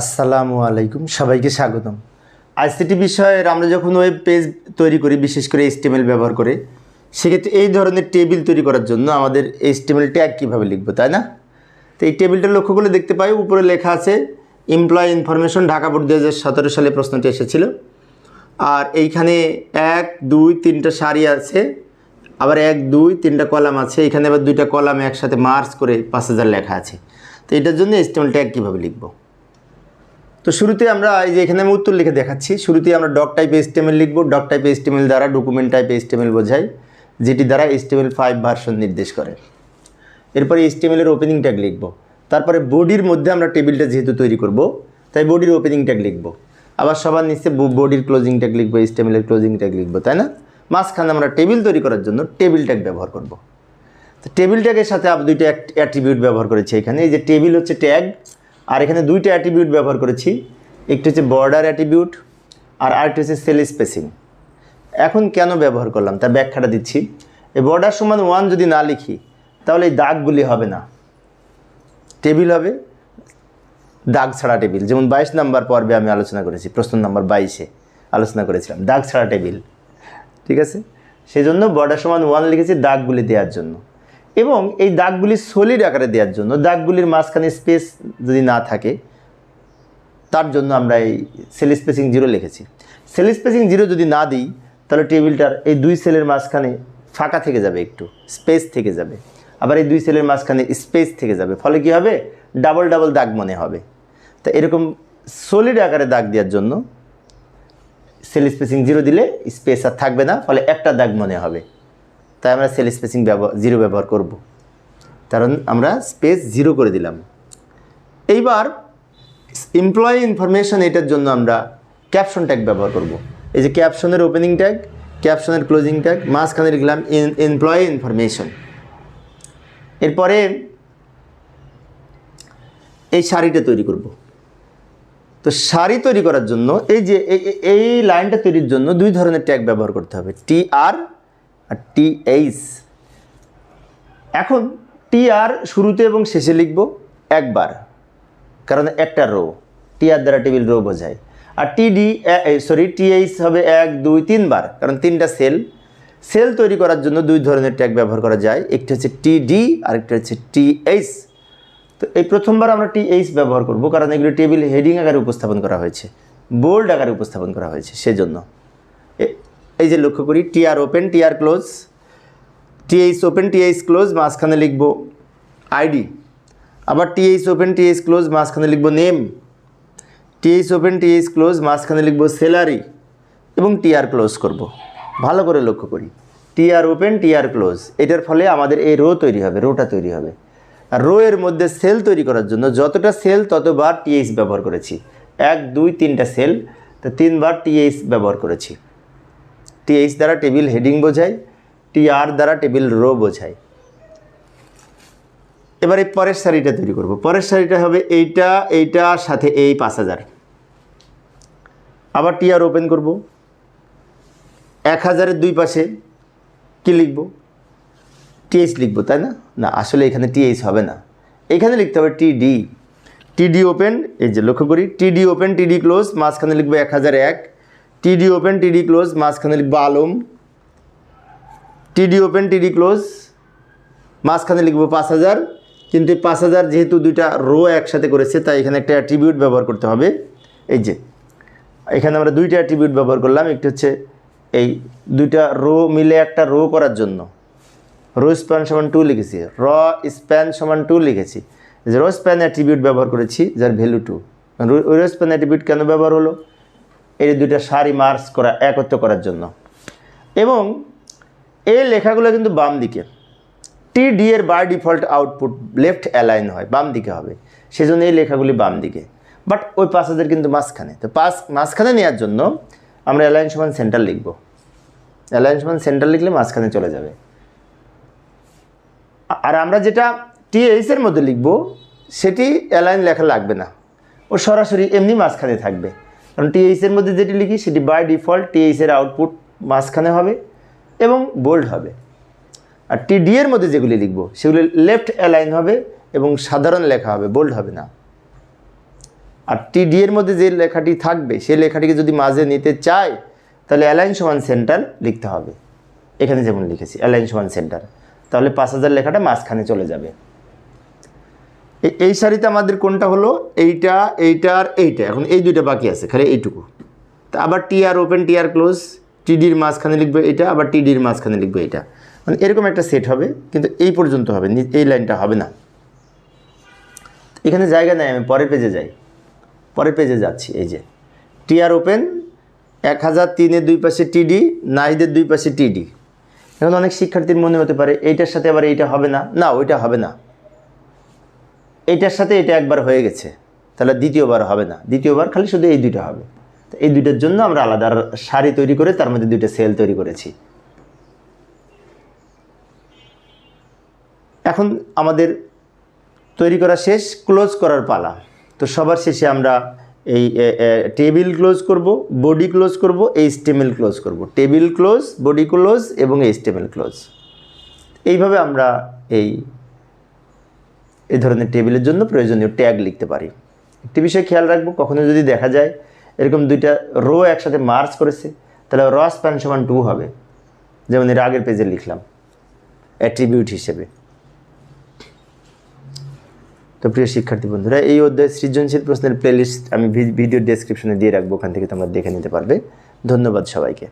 আসসালামু আলাইকুম, সবাইকে স্বাগতম। আইসিটি বিষয়ের আমরা যখন ওয়েব পেজ তৈরি করি, বিশেষ করে এইচটিএমএল ব্যবহার করে, সেক্ষেত্রে এই ধরনের টেবিল তৈরি করার জন্য আমাদের এইচটিএমএল ট্যাগ কীভাবে লিখব, তাই না? তো এই টেবিলটা লক্ষ্য করলে দেখতে পাই, উপরে লেখা আছে এমপ্লয় ইনফরমেশন ঢাকা বোর্ড দু হাজার সতেরো সালে প্রশ্নটি এসেছিল। আর এইখানে এক, দুই, তিনটা সারি আছে, আবার এক, দুই, তিনটা কলাম আছে, এখানে আবার দুইটা কলাম একসাথে মার্চ করে পাঁচ হাজার লেখা আছে। তো এটার জন্য এইচটিএমএল ট্যাগ কীভাবে লিখব? তো শুরুতে আমরা এই যে এখানে আমি উত্তর লিখে দেখাচ্ছি। শুরুতে আমরা ডক টাইপ এস্টিমেল লিখব। ডক টাইপ এস্টিমেল দ্বারা ডকুমেন্ট টাইপ এস্টিমেল বোঝায় যেটি দ্বারা এস্টিমেল ফাইভ ভার্সন নির্দেশ করে। এরপরে এস্টিমেলের ওপেনিং ট্যাগ লিখব। তারপরে বডির মধ্যে আমরা টেবিলটা যেহেতু তৈরি করব, তাই বডির ওপেনিং ট্যাগ লিখব। আবার সবার নিচে বডির ক্লোজিং ট্যাগ লিখব এস্টিমেলের ক্লোজিং ট্যাগ লিখব, তাই না? মাঝখানে আমরা টেবিল তৈরি করার জন্য টেবিল ট্যাগ ব্যবহার করব। তো টেবিল ট্যাগের সাথে আপ দুইটা অ্যাট্রিবিউট ব্যবহার করেছি এখানে। এই যে টেবিল হচ্ছে ট্যাগ আর এখানে দুইটা অ্যাট্রিবিউট ব্যবহার করেছি। একটি হচ্ছে বর্ডার অ্যাট্রিবিউট আর আরেকটি হচ্ছে সেল স্পেসিং এখন কেন ব্যবহার করলাম? তার ব্যাখ্যাটা দিচ্ছি। এই বর্ডার সমান ওয়ান যদি না লিখি, তাহলে এই দাগগুলি হবে না। টেবিল হবে। দাগ ছাড়া টেবিল যেমন বাইশ নাম্বার পর্বে আমি আলোচনা করেছি, প্রশ্ন নাম্বার বাইশে আলোচনা করেছিলাম, দাগ ছাড়া টেবিল ঠিক আছে? সেই জন্য বর্ডার সমান ওয়ান লিখেছি দাগগুলি দেওয়ার জন্য। এবং এই দাগগুলি সলিড আকারে দেওয়ার জন্য, দাগগুলির মাঝখানে স্পেস যদি না থাকে, তার জন্য আমরা এই সেল স্পেসিং জিরো লিখেছি। সেল স্পেসিং জিরো যদি না দিই, তাহলে টেবিলটার এই দুই সেলের মাঝখানে ফাঁকা থেকে যাবে একটু স্পেস থেকে যাবে। আবার এই দুই সেলের মাঝখানে স্পেস থেকে যাবে, ফলে কি হবে? ডাবল ডাবল দাগ মনে হবে। তা এরকম সলিড আকারে দাগ দেওয়ার জন্য সেল স্পেসিং জিরো দিলে স্পেস আর থাকবে না, ফলে একটা দাগ মনে হবে। তাই আমরা সেল স্পেসিং ব্যবহার জিরো ব্যবহার করব। কারণ আমরা স্পেস জিরো করে দিলাম। এইবার এমপ্লয়ি ইনফরমেশন এটার জন্য আমরা ক্যাপশন ট্যাগ ব্যবহার করব। এই যে ক্যাপশনের ওপেনিং ট্যাগ ক্যাপশনের ক্লোজিং ট্যাগ মাঝখানে লিখলাম এমপ্লয়ি ইনফরমেশন এরপরে এই শাড়িটা তৈরি করব। তো শাড়ি তৈরি করার জন্য এই যে, এই- লাইনটা তৈরির জন্য দুই ধরনের ট্যাগ ব্যবহার করতে হবে। টি আর আর টি এইচ এখন টি আর শুরুতে এবং শেষে লিখব একবার, কারণ একটা রো টি আর দ্বারা টেবিল রো বোঝায়। আর টি টিডি সরি টিএইচ হবে এক, দুই, তিনবার, কারণ তিনটা সেল সেল তৈরি করার জন্য দুই ধরনের ট্যাগ ব্যবহার করা যায়, একটি হচ্ছে টিডি আর একটা হচ্ছে টিএইচ তো এই প্রথমবার আমরা টিএইচ ব্যবহার করব, কারণ এগুলো টেবিল হেডিং আকারে উপস্থাপন করা হয়েছে বোল্ড আকারে উপস্থাপন করা হয়েছে, সেজন্য। এই যে লক্ষ্য করি TR open TR close TH open TH close মাঝখানে লিখব আইডি আবার টিএইচ ওপেন টিএইচ ক্লোজ মাঝখানে লিখব name TH open TH close মাঝখানে লিখব স্যালারি এবং টিআর ক্লোজ করব। ভালো করে লক্ষ্য করি। টিআর ওপেন টিআর ক্লোজ এটার ফলে আমাদের এই রো তৈরি হবে রোটা তৈরি হবে। আর রো এর মধ্যে সেল তৈরি করার জন্য যতটা সেল ততবার টিএইচ ব্যবহার করেছি। এক, দুই, তিনটা সেল তো তিনবার টিএইচ ব্যবহার করেছি। টিএইচ দ্বারা টেবিল হেডিং বোঝায় টিআর দ্বারা টেবিল রো বোঝায়। এবার পরের শাড়িটা তৈরি করব। পরের শাড়িটা হবে এইটা এইটা, সাথে এই পাঁচ হাজার। আবার টিআর ওপেন করব। এক হাজারের দুই পাশে কি লিখব? টিএইচ লিখব, তাই না? না, আসলে এখানে টিএইচ হবে না। এখানে লিখতে হবে টিডি টিডি ওপেন, এই যে লক্ষ্য করি টিডি ওপেন টিডি ক্লোজ, মাঝখানে লিখব এক হাজার এক। টিডি ওপেন টিডি ক্লোজ মাঝখানে লিখব আলম। টিডি ওপেন টিডি ক্লোজ মাঝখানে লিখব পাঁচ হাজার। কিন্তু এই পাঁচ হাজার যেহেতু দুইটা রো একসাথে করেছে, তাই এখানে একটা অ্যাট্রিবিউট ব্যবহার করতে হবে। এই যে, এখানে আমরা দুইটা অ্যাট্রিবিউট ব্যবহার করলাম। একটি হচ্ছে এই দুইটা রো মিলে একটা রো করার জন্য। রো স্প্যান সমান টু লিখেছি। র স্প্যান সমান টু লিখেছি। যে রো স্প্যান অ্যাট্রিবিউট ব্যবহার করেছি, যার value two row span attribute কেন ব্যবহার হলো? এই দুইটা সারি মার্চ করা, একত্র করার জন্য। এবং এই লেখাগুলো কিন্তু বাম দিকে। টি ডি এর by default output left align হয়, বাম দিকে হবে। সেজন্য এই লেখাগুলি বাম দিকে। বাট ওই হাজার কিন্তু মাঝখানে। তো পাঁচ মাঝখানে নেওয়ার জন্য আমরা অ্যালাইন সমান সেন্টার লিখব। অ্যালাইন সমান সেন্টার লিখলে মাঝখানে চলে যাবে। আর আমরা যেটা টিএইচ এর মধ্যে লিখব, সেটি অ্যালাইন লেখা লাগবে না। ও সরাসরি এমনি মাঝখানে থাকবে। কারণ টিএইচ এর মধ্যে যেটি লিখি, সেটি বাই ডিফল্ট টিএইচ এর আউটপুট মাঝখানে হবে এবং বোল্ড হবে। আর টিডি এর মধ্যে যেগুলি লিখব, সেগুলি লেফট অ্যালাইন হবে এবং সাধারণ লেখা হবে বোল্ড হবে না। আর টিডি এর মধ্যে যে লেখাটি থাকবে, সেই লেখাটিকে যদি মাঝে নিতে চায় তাহলে অ্যালাইন সমান সেন্টার লিখতে হবে। এখানে যেমন লিখেছি অ্যালাইন সমান সেন্টার তাহলে পাঁচ হাজার লেখাটা মাঝখানে চলে যাবে। এই সারিতে আমাদের কোনটা হলো? এইটা এইটা আর এইটা। এখন এই দুইটা বাকি আছে, খালি এইটুকু। তা আবার টি R open T R close টিডির মাঝখানে লিখবে এটা আবার টিডির মাঝখানে লিখবে এটা মানে এরকম একটা সেট হবে, কিন্তু এই পর্যন্ত হবে এই লাইনটা হবে না। এখানে জায়গা নেই, আমি পরের পেজে যাই। পরের পেজে যাচ্ছি, এই যে। টি আর ওপেন এক হাজার তিনের দুই পাশে টিডি নাইদের দুই পাশে টিডি এখন অনেক শিক্ষার্থীর মনে হতে পারে, এইটার সাথে আবার এইটা হবে না। না, ওইটা হবে না। এইটার সাথে এটা একবার হয়ে গেছে, তাহলে দ্বিতীয়বার হবে না। দ্বিতীয়বার খালি শুধু এই দুইটা হবে। তো এই দুইটার জন্য আমরা আলাদা শাড়ি তৈরি করে তার মধ্যে দুইটা সেল তৈরি করেছি। এখন আমাদের তৈরি করা শেষ, ক্লোজ করার পালা। তো সবার শেষে আমরা এই টেবিল ক্লোজ করব, বডি ক্লোজ করব, এই স্টেমেল ক্লোজ করব। টেবিল ক্লোজ, বডি ক্লোজ এবং এই স্টেমেল ক্লোজ। এইভাবে আমরা এই এই ধরনের টেবিলের জন্য প্রয়োজনীয় ট্যাগ লিখতে পারি। একটি বিষয় খেয়াল রাখব, কখনো যদি দেখা যায় এরকম দুইটা রো একসাথে মার্চ করেছে, তাহলে র স্প্যান সমান টু হবে। যেমন এর আগের পেজে লিখলাম অ্যাট্রিবিউট হিসেবে। তো প্রিয় শিক্ষার্থী বন্ধুরা, এই অধ্যায় সৃজনশীল প্রশ্নের প্লেলিস্ট আমি ভিডিও ডেসক্রিপশনে দিয়ে রাখব, ওখান থেকে তোমরা দেখে নিতে পারবে। ধন্যবাদ সবাইকে।